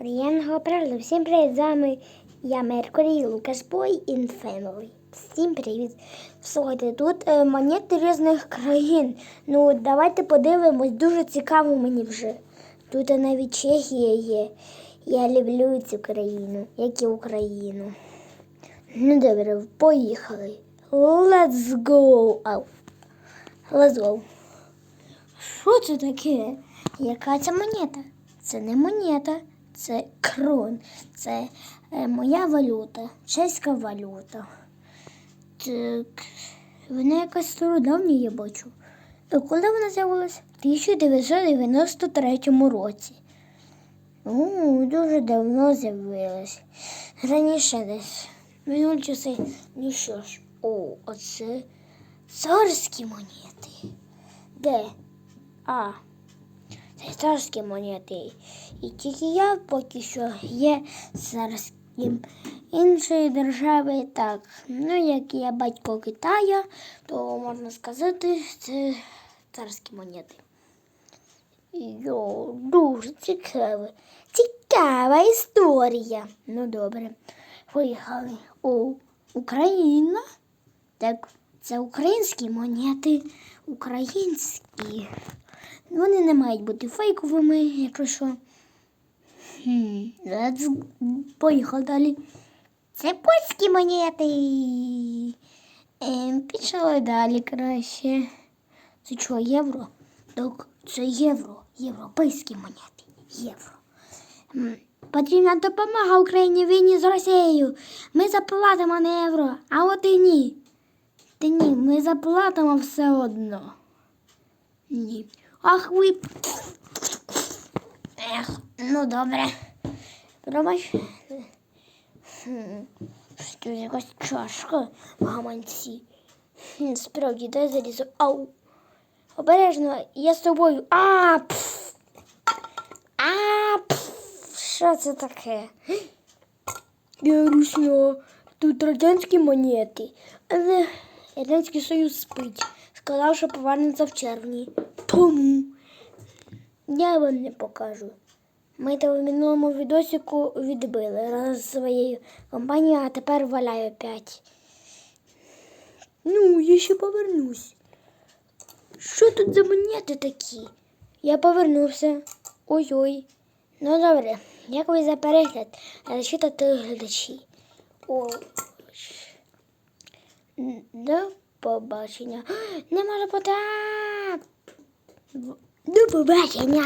Приємного перегляду. Всім привіт, з вами я Меркурій, Лукаш Бой і. Всім привіт. Слухайте, тут е, монети різних країн. Ну, давайте подивимось, дуже цікаво мені вже. Тут навіть Чехія є. Я люблю цю країну, як і Україну. Ну добре, поїхали. Let's go. Ау. Let's go. Що це таке? Яка це монета? Це не монета, це крон. Це е, моя валюта, чеська валюта. Так, вона якась стародавня, я бачу. Коли вона з'явилася? В 1993 році. О, дуже давно з'явилась. Раніше десь. Минулі часи. Ну що ж, о, оце царські монети. Де? А, царські монети. І тільки я поки що є царським. Іншої держави так. Ну, як я батько Китая, то можна сказати, це царські монети. Йо, дуже цікаво. Цікава історія. Ну добре. Поїхали. О, Україна. Так, це українські монети. Українські. Вони не мають бути фейковими, якщо що. Let's... Поїхали далі. Це польські монети. Ем, пішли далі краще. Це що, євро? Так, це євро. Європейські монети. Євро. Потрібна допомога Україні війні з Росією. Ми заплатимо на євро, а от і ні. Та ні, ми заплатимо все одно. Ні. Ах ви. Ех, ну добре. Пробач. Що якась чашка в гаманці. Справді, дай залізу. Ау. Обережно, я з тобою. А, пф. А, пф. Що це таке? Я ручно. Тут радянські монети. Але Радянський Союз спить. Сказав, що повернеться в червні. Тому я вам не покажу. Ми то в минулому відосику відбили разом з своєю компанією, а тепер валяю опять. Ну, я ще повернусь. Що тут за монети такі? Я повернувся. Ой-ой. Ну добре, дякую за перегляд. А ще та глядачі. О, До побачення. Не може бути. До побачення.